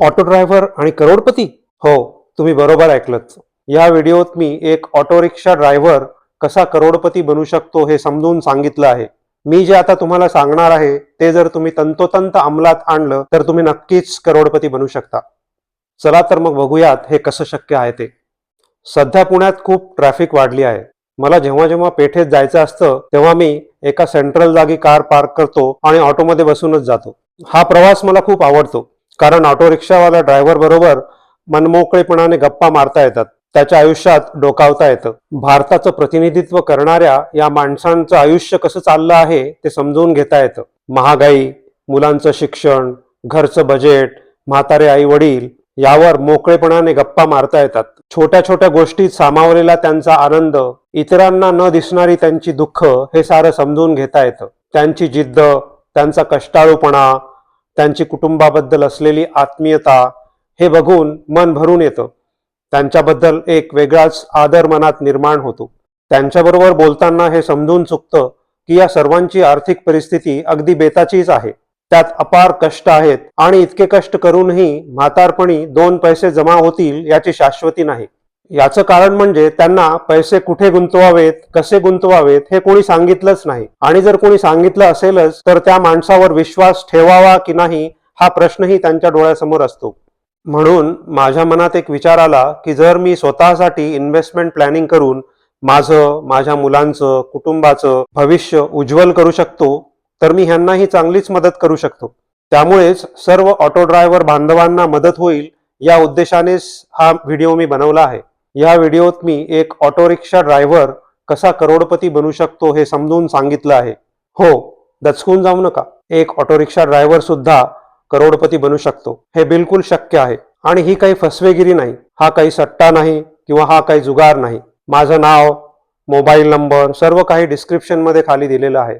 Auto driver आणि करोडपती? हो तुम्ही बरोबर ऐकलंच या व्हिडिओत मी एक ऑटो रिक्षा ड्रायव्हर कसा करोडपती बनू शकतो हे समजून सांगितलं आहे. मी जे आता तुम्हाला सांगणार आहे ते जर तुम्ही तंतोतंत अंमलात आणलं तर तुम्ही नक्कीच करोडपती बनू शकता. चला तर मग बघूयात हे कसं शक्य आहे ते. सध्या पुण्यात खूप ट्रॅफिक वाढली आहे. मला जेव्हा जेव्हा पेठेत जायचं असतं तेव्हा मी एका सेंट्रल जागी कार पार्क करतो आणि ऑटोमध्ये बसूनच जातो. हा प्रवास मला खूप आवडतो. कारण ऑटो रिक्षावाला ड्रायव्हर बरोबर मनमोकळेपणाने गप्पा मारता येतात. त्याच्या आयुष्यात डोकावता येतं. भारताचं प्रतिनिधित्व करणाऱ्या या माणसांचं आयुष्य कसं चाललं आहे ते समजून घेता येतं. महागाई मुलांचं शिक्षण घरचं बजेट म्हातारे आई वडील यावर मोकळेपणाने गप्पा मारता येतात. छोट्या छोट्या गोष्टीत सामावलेला त्यांचा आनंद इतरांना न दिसणारी त्यांची दुःख हे सारं समजून घेता येतं. त्यांची जिद्द त्यांचा कष्टाळूपणा त्यांची कुटुंबाबद्दल असलेली आत्मीयता हे बघून मन भरून येतं. त्यांच्याबद्दल एक वेगळाच आदर मनात निर्माण होतो. त्यांच्याबरोबर बोलताना हे समजून चुकतं की या सर्वांची आर्थिक परिस्थिती अगदी बेताचीच आहे. त्यात अपार कष्ट आहेत आणि इतके कष्ट करूनही म्हातारपणी दोन पैसे जमा होतील याची शाश्वती नाही. याचं कारण म्हणजे त्यांना पैसे कुठे गुंतवावेत कसे गुंतवावेत हे कोणी सांगितलंच नाही. आणि जर कोणी सांगितलं असेलच तर त्या माणसावर विश्वास ठेवावा की नाही हा प्रश्नही त्यांच्या डोळ्यासमोर असतो. म्हणून माझ्या मनात एक विचार आला की जर मी स्वतःसाठी इन्व्हेस्टमेंट प्लॅनिंग करून माझं माझ्या मुलांचं कुटुंबाचं भविष्य उज्ज्वल करू शकतो तर मी ह्यांनाही चांगलीच मदत करू शकतो. त्यामुळेच सर्व ऑटो ड्रायव्हर बांधवांना मदत होईल या उद्देशानेच हा व्हिडिओ मी बनवला आहे. या व्हिडिओत मी एक ऑटो रिक्षा ड्रायव्हर कसा करोडपती बनू शकतो हे समजून सांगितलं आहे. हो दचकून जाऊ नका. एक ऑटो रिक्षा ड्रायव्हर सुद्धा करोडपती बनू शकतो. हे बिलकुल शक्य आहे. आणि ही काही फसवेगिरी नाही. हा काही सट्टा नाही किंवा हा काही जुगार नाही. माझं नाव मोबाईल नंबर सर्व काही डिस्क्रिप्शनमध्ये खाली दिलेलं आहे.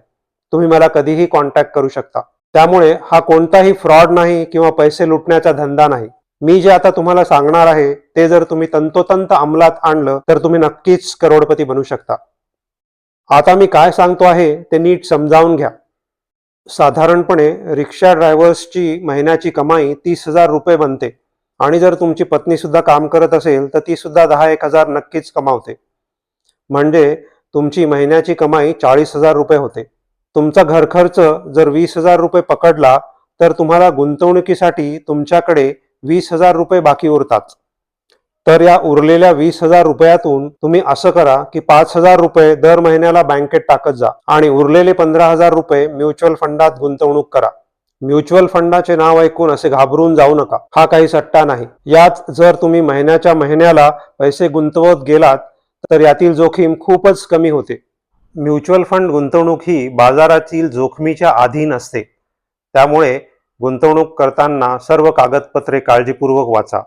तुम्ही मला कधीही कॉन्टॅक्ट करू शकता. त्यामुळे हा कोणताही फ्रॉड नाही किंवा पैसे लुटण्याचा धंदा नाही. मी जे आता तुम्हाला सांगणार आहे ते जर तुम्ही तंतोतंत अंमलात आणलं तर तुम्ही नक्कीच करोडपती बनू शकता. आता मी काय सांगतो आहे ते नीट समजावून घ्या. साधारणपणे रिक्षा ड्रायव्हर्सची महिन्याची कमाई तीस हजार रुपये बनते. आणि जर तुमची पत्नी सुद्धा काम करत असेल तर ती सुद्धा दहा एक हजार नक्कीच कमावते. म्हणजे तुमची महिन्याची कमाई चाळीस हजार रुपये होते. तुमचा घर खर्च जर वीस हजार रुपये पकडला तर तुम्हाला गुंतवणुकीसाठी तुमच्याकडे वीस हजार रुपये बाकी उरतात. तर या उरलेल्या वीस हजार रुपयातून तुम्ही असं करा की पाच हजार रुपये दर महिन्याला बँकेत टाकत जा आणि उरलेले पंधरा हजार रुपये म्युच्युअल फंडात गुंतवणूक करा. म्युच्युअल फंडाचे नाव ऐकून असे घाबरून जाऊ नका. हा काही सट्टा नाही. यात जर तुम्ही महिन्याच्या महिन्याला पैसे गुंतवत गेलात तर यातील जोखीम खूपच कमी होते. म्युच्युअल फंड गुंतवणूक ही बाजारातील जोखमीच्या अधीन असते त्यामुळे गुंतवणूक करताना सर्व कागदपत्रे काळजीपूर्वक वाचा.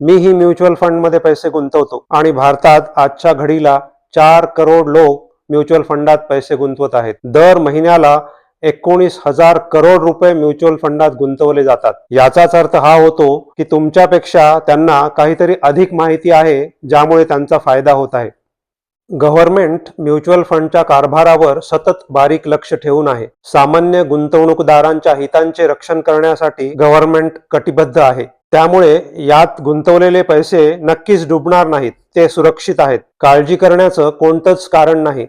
मी ही म्युच्युअल फंडमध्ये पैसे गुंतवतो आणि भारतात आजच्या घडीला चार करोड लोक म्युच्युअल फंडात पैसे गुंतवत आहेत. दर महिन्याला एकोणीस हजार करोड रुपये म्युच्युअल फंडात गुंतवले जातात. याचाच अर्थ हा होतो की तुमच्यापेक्षा त्यांना काहीतरी अधिक माहिती आहे ज्यामुळे त्यांचा फायदा होत आहे. गव्हर्नमेंट म्युच्युअल फंडच्या कारभारावर सतत बारीक लक्ष ठेवून आहे. सामान्य गुंतवणूकदारांच्या हितांचे रक्षण करण्यासाठी गव्हर्नमेंट कटिबद्ध आहे. त्यामुळे यात गुंतवलेले पैसे नक्कीच डुबणार नाहीत ते सुरक्षित आहेत. काळजी करण्याचं कोणतंच कारण नाही.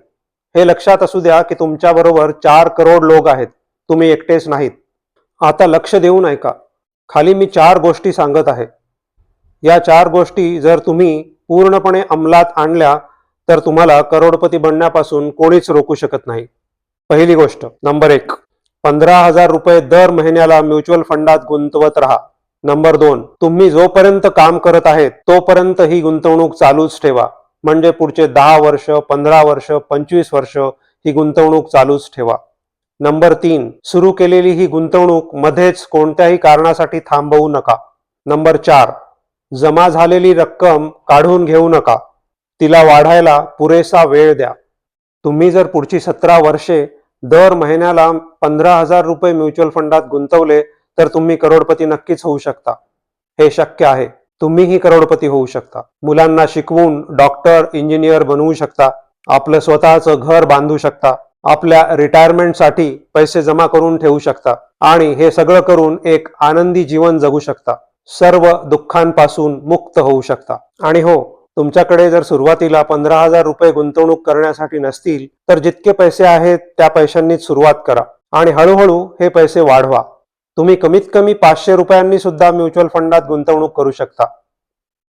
हे लक्षात असू द्या की तुमच्याबरोबर चार करोड लोक आहेत. तुम्ही एकटेच नाहीत. आता लक्ष देऊन ऐका खाली मी चार गोष्टी सांगत आहे. या चार गोष्टी जर तुम्ही पूर्णपणे अंमलात आणल्या तर तुम्हाला करोडपती बनण्यापासून कोणीच रोखू शकत नाही. पहिली गोष्ट नंबर एक पंधरा हजार रुपये दर महिन्याला म्युच्युअल फंडात गुंतवत राहा. नंबर दोन तुम्ही जोपर्यंत काम करत आहेत तोपर्यंत ही गुंतवणूक चालूच ठेवा. म्हणजे पुढचे दहा वर्ष पंधरा वर्ष पंचवीस वर्ष ही गुंतवणूक चालूच ठेवा. नंबर तीन सुरू केलेली ही गुंतवणूक मध्येच कोणत्याही कारणासाठी थांबवू नका. नंबर चार जमा झालेली रक्कम काढून घेऊ नका. तिला वाढायला पुरेसा वेळ द्या. तुम्ही जर पुढची सतरा वर्षे दर महिन्याला पंधरा हजार रुपये म्युच्युअल फंडात गुंतवले तर तुम्ही करोडपती नक्कीच होऊ शकता. हे शक्य आहे. तुम्हीही करोडपती होऊ शकता. मुलांना शिकवून डॉक्टर इंजिनियर बनवू शकता. आपलं स्वतःचं घर बांधू शकता. आपल्या रिटायरमेंटसाठी पैसे जमा करून ठेवू शकता. आणि हे सगळं करून एक आनंदी जीवन जगू शकता. सर्व दुःखांपासून मुक्त होऊ शकता. आणि हो तुमच्याकडे जर सुरुवातीला पंधरा हजार रुपये गुंतवणूक करण्यासाठी नसतील तर जितके पैसे आहेत त्या पैशांनीच सुरुवात करा आणि हळूहळू हे पैसे वाढवा. तुम्ही कमीत कमी पाचशे रुपयांनी सुद्धा म्युच्युअल फंडात गुंतवणूक करू शकता.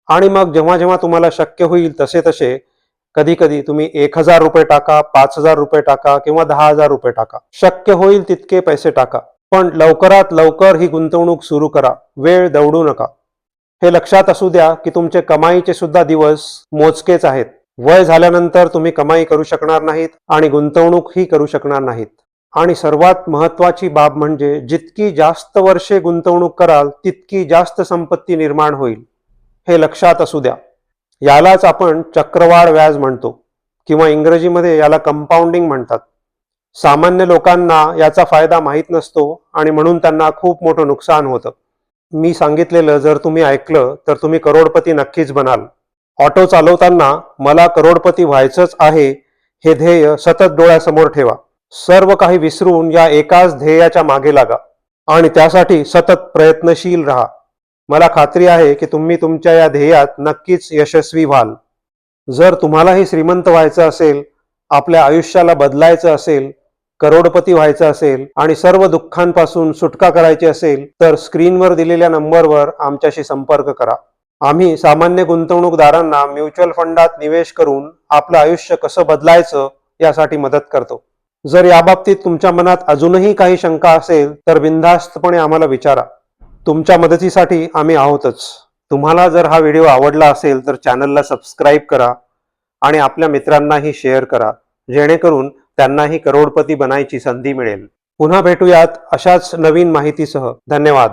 आणि मग जेव्हा जेव्हा तुम्हाला शक्य होईल तसे तसे कधी कधी तुम्ही एक हजार रुपये टाका पाच हजार रुपये टाका किंवा दहा हजार रुपये टाका. शक्य होईल तितके पैसे टाका. पण लवकरात लवकर ही गुंतवणूक सुरू करा. वेळ दौडू नका. हे लक्षात असू द्या की तुमचे कमाईचे सुद्धा दिवस मोजकेच आहेत. वय झाल्यानंतर तुम्ही कमाई करू शकणार नाहीत आणि गुंतवणूकही करू शकणार नाहीत. आणि सर्वात महत्वाची बाब म्हणजे जितकी जास्त वर्षे गुंतवणूक कराल तितकी जास्त संपत्ती निर्माण होईल. हे लक्षात असू द्या. यालाच आपण चक्रवाढ व्याज म्हणतो किंवा इंग्रजीमध्ये याला कंपाऊंडिंग म्हणतात. सामान्य लोकांना याचा फायदा माहीत नसतो आणि म्हणून त्यांना खूप मोठं नुकसान होतं. मी सांगितलेलं जर तुम्ही ऐकलं तर तुम्ही करोडपती नक्कीच बनाल. ऑटो चालवताना मला करोडपती व्हायचंच आहे हे ध्येय सतत डोळ्यासमोर ठेवा. सर्व काही विसरून या एकाच ध्येयाच्या मागे लागा. आणि त्यासाठी सतत प्रयत्नशील राहा. मला खात्री आहे की तुम्ही तुमच्या या ध्येयात नक्कीच यशस्वी व्हाल. जर तुम्हालाही श्रीमंत व्हायचं असेल आपल्या आयुष्याला बदलायचं असेल करोडपती व्हायचं असेल आणि सर्व दुःखांपासून सुटका करायची असेल तर स्क्रीनवर दिलेल्या नंबरवर आमच्याशी संपर्क करा. आम्ही सामान्य गुंतवणूकदारांना म्युच्युअल फंडात निवेश करून आपलं आयुष्य कसं बदलायचं यासाठी मदत करतो. जर याबाबतीत तुमच्या मनात अजूनही काही शंका असेल तर बिनधास्तपणे आम्हाला विचारा. तुमच्या मदतीसाठी आम्ही आहोतच. तुम्हाला जर हा व्हिडिओ आवडला असेल तर चॅनलला सबस्क्राईब करा आणि आपल्या मित्रांनाही शेअर करा. जेणेकरून त्यांनाही करोडपती बनायची संधी मिळेल. पुन्हा भेटूयात अशाच नवीन माहितीसह. धन्यवाद.